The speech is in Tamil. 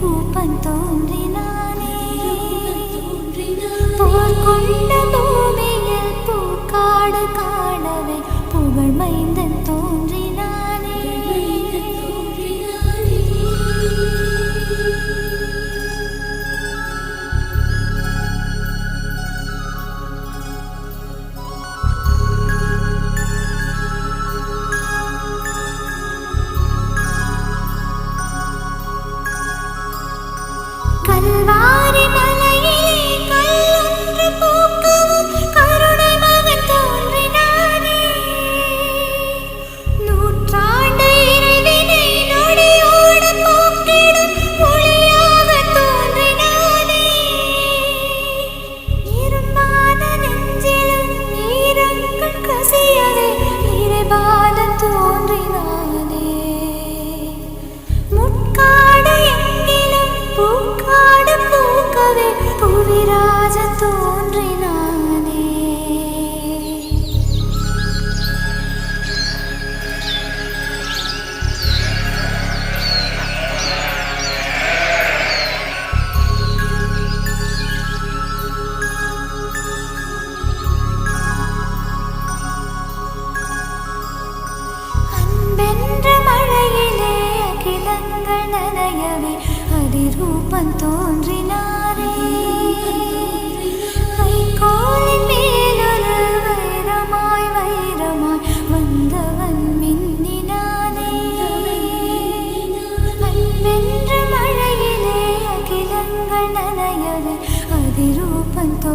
రూపంతో ரூபம் தோன்றினாரே. கைகோலின் மேலொரு வைரமாய் வைரமாய் வந்தவன் மின்னினானே. அன்பென்ற மழையிலே அகிலங்கள் நனையவே அதிரூபம் தோ